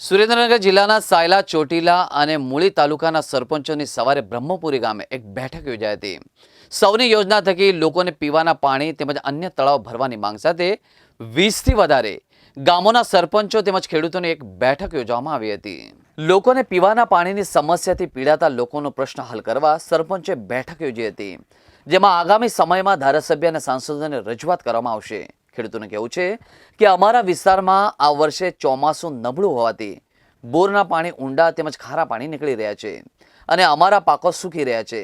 સુરેન્દ્રનગર જિલ્લાના સાયલા, ચોટીલા અને મૂળી તાલુકાના સરપંચોની સવારે બ્રહ્મપુરી ગામે એક બેઠક યોજાઈ હતી. સૌની યોજના થકી લોકોને પીવાના પાણી તેમજ અન્ય તળાવ ભરવાની માંગ સાથે વીસથી વધારે ગામોના સરપંચો તેમજ ખેડૂતોની એક બેઠક યોજવામાં આવી હતી. લોકોને પીવાના પાણીની સમસ્યાથી પીડાતા લોકોનો પ્રશ્ન હલ કરવા સરપંચે બેઠક યોજી હતી, જેમાં આગામી સમયમાં ધારાસભ્ય અને સાંસદોને રજૂઆત કરવામાં આવશે. ખેડૂતોને કહેવું છે કે અમારા વિસ્તારમાં આ વર્ષે ચોમાસું નબળું હોવાથી બોરના પાણી ઊંડા તેમજ ખારા પાણી નીકળી રહ્યા છે અને અમારા પાકો સૂકી રહ્યા છે.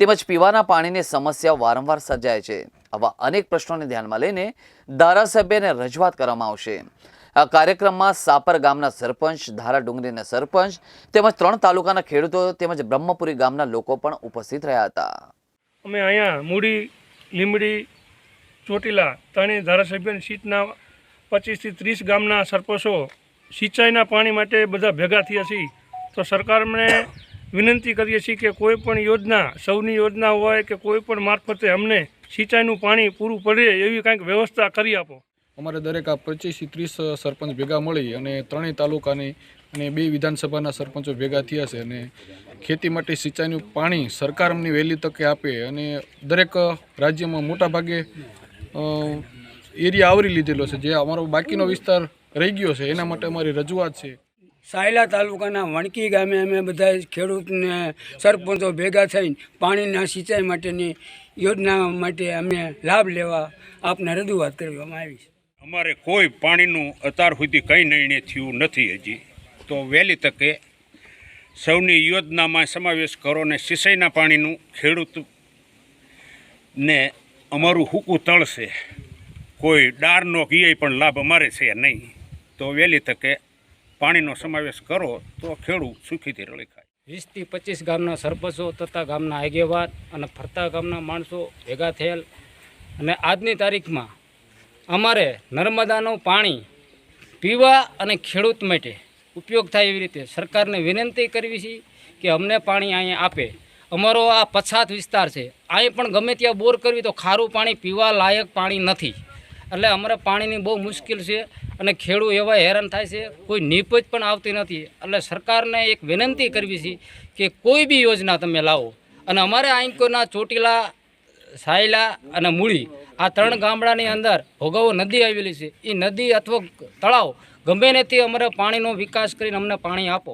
તેમજ પીવાના પાણીની સમસ્યા વારંવાર સર્જાય છે. આવા અનેક પ્રશ્નોને ધ્યાનમાં લઈને ધારાસભ્યને રજૂઆત કરવામાં આવશે. આ કાર્યક્રમમાં સાપર ગામના સરપંચ, ધારા ડુંગરીના સરપંચ તેમજ ત્રણ તાલુકાના ખેડૂતો તેમજ બ્રહ્મપુરી ગામના લોકો પણ ઉપસ્થિત રહ્યા હતા. અમે અહીંયા મૂડી લીમડી ચોટીલા ત્રણેય ધારાસભ્યની સીટના પચીસથી ત્રીસ ગામના સરપંચો સિંચાઈના પાણી માટે બધા ભેગા થયા છીએ. તો સરકારને વિનંતી કરીએ છીએ કે કોઈ પણ યોજના સૌની યોજના હોય કે કોઈ પણ મારફતે અમને સિંચાઈનું પાણી પૂરું પડે એવી કંઈક વ્યવસ્થા કરી આપો. અમારે દરેક આ પચીસથી ત્રીસ સરપંચ ભેગા મળી અને ત્રણેય તાલુકાની અને બે વિધાનસભાના સરપંચો ભેગા થયા છે અને ખેતી માટે સિંચાઈનું પાણી સરકાર અમને વહેલી તકે આપે અને દરેક રાજ્યમાં મોટા ભાગે અ, એરિયા આવરી લીધેલો છે. જે અમારો બાકીનો વિસ્તાર રહી ગયો છે એના માટે અમારી રજૂઆત છે. સાયલા તાલુકાના વણકી ગામે અમે બધા ખેડૂતને સરપંચો ભેગા થઈને પાણીના સિંચાઈ માટેની યોજના માટે અમે લાભ લેવા આપને રજૂઆત કરવામાં આવી છે. અમારે કોઈ પાણીનું અત્યાર સુધી કંઈ નિર્ણય થયું નથી હજી. તો વહેલી તકે સૌની યોજનામાં સમાવેશ કરો ને સિંચાઈના પાણીનું ખેડૂત ને અમારું હુકું તળશે. કોઈ ડારનો કિયે પણ લાભ અમારે છે નહીં. તો વહેલી તકે પાણીનો સમાવેશ કરો તો ખેડૂત સુખીથી રળી ખાય. વીસથી પચીસ ગામના સરપંચો તથા ગામના આગેવાન અને ફરતા ગામના માણસો ભેગા થયેલ. અને આજની તારીખમાં અમારે નર્મદાનું પાણી પીવા અને ખેડૂત માટે ઉપયોગ થાય એવી રીતે સરકારને વિનંતી કરવી છે કે અમને પાણી અહીંયા આપે. અમારો આ પછાત વિસ્તાર છે. અહીં પણ ગમે ત્યાં બોર કરવી તો ખારું પાણી પીવા લાયક પાણી નથી. એટલે અમારે પાણીની બહુ મુશ્કેલ છે અને ખેડૂત એવા હેરાન થાય છે. કોઈ નીપજ પણ આવતી નથી. એટલે સરકારને એક વિનંતી કરવી છે કે કોઈ બી યોજના તમે લાવો. અને અમારે આંકોના ચોટીલા, સાયલા અને મૂળી આ ત્રણ ગામડાની અંદર ભોગવો નદી આવેલી છે. એ નદી અથવા તળાવ ગમે નથી અમારે પાણીનો વિકાસ કરીને અમને પાણી આપો.